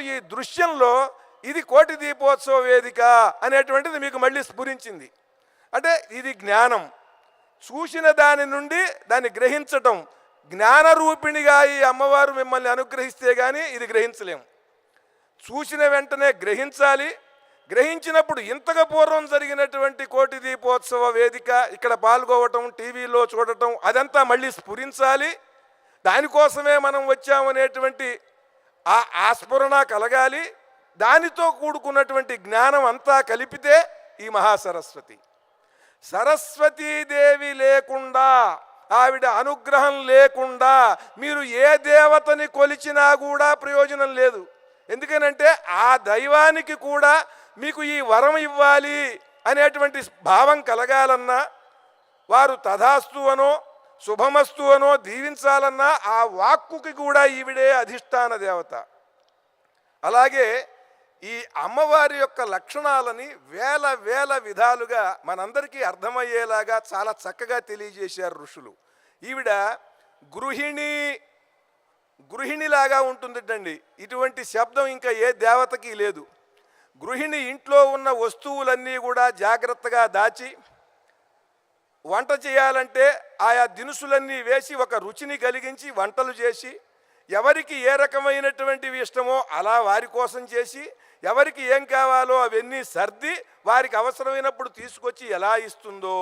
ఈ దృశ్యంలో ఇది కోటి దీపోత్సవ వేదిక అనేటువంటిది మీకు మళ్ళీ స్ఫురించింది. అంటే ఇది జ్ఞానం. చూసిన దాని నుండి దాన్ని గ్రహించటం. జ్ఞానరూపిణిగా ఈ అమ్మవారు మిమ్మల్ని అనుగ్రహిస్తే కానీ ఇది గ్రహించలేము. చూసిన వెంటనే గ్రహించాలి. గ్రహించినప్పుడు ఇంతకు పూర్వం జరిగినటువంటి కోటి దీపోత్సవ వేదిక ఇక్కడ పాల్గొవటం టీవీలో చూడటం అదంతా మళ్ళీ స్ఫురించాలి. దానికోసమే మనం వచ్చామనేటువంటి ఆ ఆస్ఫురణ కలగాలి. దానితో కూడుకున్నటువంటి జ్ఞానం అంతా కలిపితే ఈ మహాసరస్వతి. సరస్వతీదేవి లేకుండా ఆవిడ అనుగ్రహం లేకుండా మీరు ఏ దేవతని కొలిచినా కూడా ప్రయోజనం లేదు. ఎందుకనంటే ఆ దైవానికి కూడా మీకు ఈ వరం ఇవ్వాలి అనేటువంటి భావం కలగాలన్నా వారు తథాస్తు అనో శుభమస్తు అనో దీవించాలన్నా ఆ వాక్కుకి కూడా ఈవిడే అధిష్టాన దేవత. అలాగే ఈ అమ్మవారి యొక్క లక్షణాలని వేల వేల విధాలుగా మనందరికీ అర్థమయ్యేలాగా చాలా చక్కగా తెలియజేశారు ఋషులు. ఈవిడ గృహిణి గృహిణిలాగా ఉంటుందిటండి. ఇటువంటి శబ్దం ఇంకా ఏ దేవతకి లేదు. గృహిణి ఇంట్లో ఉన్న వస్తువులన్నీ కూడా జాగ్రత్తగా దాచి వంట చేయాలంటే ఆయా దినుసులన్నీ వేసి ఒక రుచిని కలిగించి వంటలు చేసి ఎవరికి ఏ రకమైనటువంటివి ఇష్టమో అలా వారి కోసం చేసి ఎవరికి ఏం కావాలో అవన్నీ సర్ది వారికి అవసరమైనప్పుడు తీసుకొచ్చి ఎలా ఇస్తుందో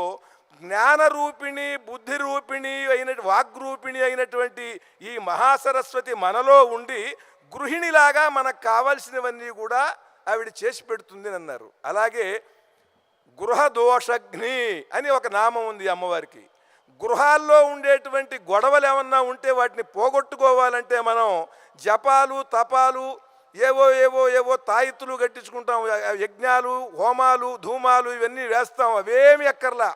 జ్ఞానరూపిణి బుద్ధి రూపిణి అయిన వాగ్రూపిణి అయినటువంటి ఈ మహాసరస్వతి మనలో ఉండి గృహిణిలాగా మనకు కావాల్సినవన్నీ కూడా ఆవిడ చేసి పెడుతుంది అన్నారు. అలాగే గృహదోషగ్ని అని ఒక నామం ఉంది అమ్మవారికి. గృహాల్లో ఉండేటువంటి గొడవలు ఏమన్నా ఉంటే వాటిని పోగొట్టుకోవాలంటే మనం జపాలు తపాలు ఏవో ఏవో ఏవో తాయిత్తులు కట్టించుకుంటాం. యజ్ఞాలు హోమాలు ధూమాలు ఇవన్నీ వేస్తాం. అవేమి ఎక్కర్లా.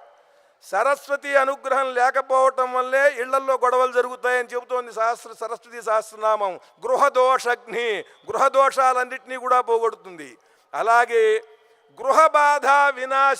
సరస్వతి అనుగ్రహం లేకపోవటం వల్లే ఇళ్ళల్లో గొడవలు జరుగుతాయని చెబుతోంది సహస్ర సరస్వతి సహస్రనామం. గృహదోషగ్ని గృహదోషాలన్నింటినీ కూడా పోగొడుతుంది. అలాగే గృహ బాధ వినాశ